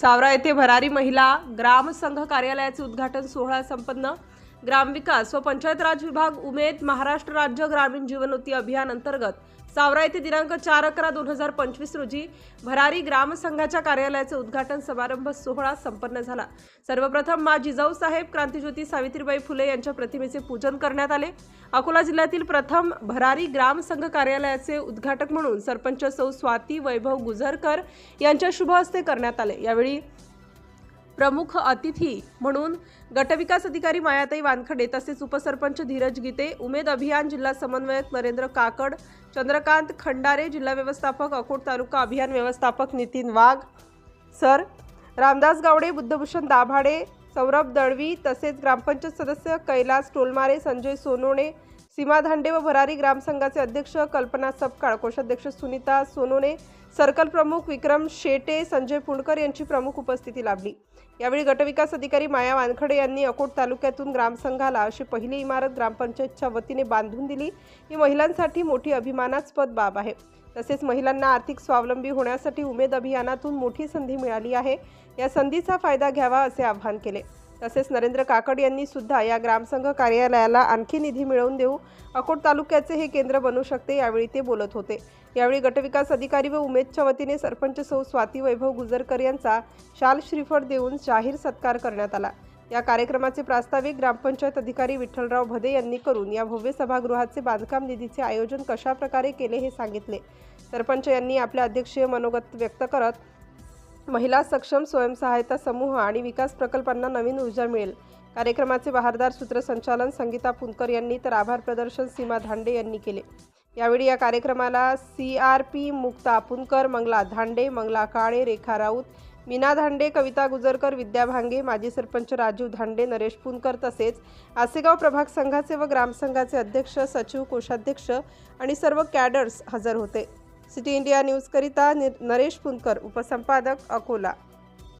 सावरा येथे भरारी महिला ग्रामसंघ कार्यालयाचे उद्घाटन सोहळा संपन्न ग्रामविकास व पंचायत राज विभाग उमेद महाराष्ट्र राज्य ग्रामीण जीवनोन्नती अभियान अंतर्गत सावरा येथे दिनांक चार अकरा दोन हजार पंचवीस रोजी भरारी ग्रामसंघाच्या कार्यालयाचे उद्घाटन समारंभ सोहळा संपन्न झाला. सर्वप्रथम मा जिजाऊ साहेब क्रांतीज्योती सावित्रीबाई फुले यांच्या प्रतिमेचे पूजन करण्यात आले. अकोला जिल्ह्यातील प्रथम भरारी ग्रामसंघ कार्यालयाचे उद्घाटक म्हणून सरपंच सौ स्वाती वैभव गुजरकर यांच्या शुभ हस्ते करण्यात आले. यावेळी प्रमुख अतिथी म्हणून गटविकास अधिकारी मायाताई वानखडे तसेच उपसरपंच धीरज गीते उमेद अभियान जिल्हा समन्वयक नरेंद्र काकड चंद्रकांत खंडारे जिल्हा व्यवस्थापक अकोट तालुका अभियान व्यवस्थापक नितीन वाघ सर रामदास गावडे बुद्धभूषण दाभाडे सौरभ दळवी तसेच ग्रामपंचायत सदस्य कैलास टोलमारे संजय सोनोणे सीमा धांडे व भरारी ग्रामसंघाचे अध्यक्ष कल्पना सपकाळ कोषाध्यक्ष सुनीता सोनोने सर्कल प्रमुख विक्रम शेटे संजय पुणकर यांची प्रमुख उपस्थिती लाभली. यावेळी गटविकास अधिकारी माया वानखडे यांनी अकोट तालुक्यातून ग्रामसंघाला अशी पहिली इमारत ग्रामपंचायतच्या वतीने बांधून दिली. ही महिलांसाठी मोठी अभिमानास्पद बाब आहे. तसेच महिलांना आर्थिक स्वावलंबी होण्यासाठी उमेद अभियानातून मोठी संधी मिळाली आहे. या संधीचा फायदा घ्यावा असे आवाहन केले. तसेच नरेंद्र काकड यांनी सुद्धा या ग्रामसंघ कार्यालयाला आणखी निधी मिळवून देऊ. अकोट तालुक्याचे हे केंद्र बनू शकते यावेळी ते बोलत होते. यावेळी गटविकास अधिकारी व उमेदच्या वतीने सरपंच सौ स्वाती वैभव गुजरकर यांचा शाल श्रीफळ देऊन जाहीर सत्कार करण्यात आला. या कार्यक्रमाचे प्रास्ताविक ग्रामपंचायत अधिकारी विठ्ठलराव भदे यांनी करून या भव्य सभागृहाचे बांधकाम निधीचे आयोजन कशा प्रकारे केले हे सांगितले. सरपंच यांनी आपल्या अध्यक्षीय मनोगत व्यक्त करत महिला सक्षम स्वयंसहायता समूह आणि विकास प्रकल्पांना नवीन ऊर्जा मिळेल. कार्यक्रमाचे बहारदार सूत्रसंचालन संगीता पुनकर यांनी तर आभार प्रदर्शन सीमा धांडे यांनी केले. यावेळी या कार्यक्रमाला C R P Mukta Punkar Mangala Dhande Mangala Kale Rekha Raut Meena Dhande Kavita Gujarkar Vidya Bhange माजी सरपंच राजीव धांडे नरेश पुनकर तसेच आसेगाव प्रभाग संघाचे व ग्रामसंघाचे अध्यक्ष सचिव कोषाध्यक्ष आणि सर्व कॅडर्स हजर होते. सिटी इंडिया न्यूजकरिता नि- नरेश पुनकर उपसंपादक अकोला.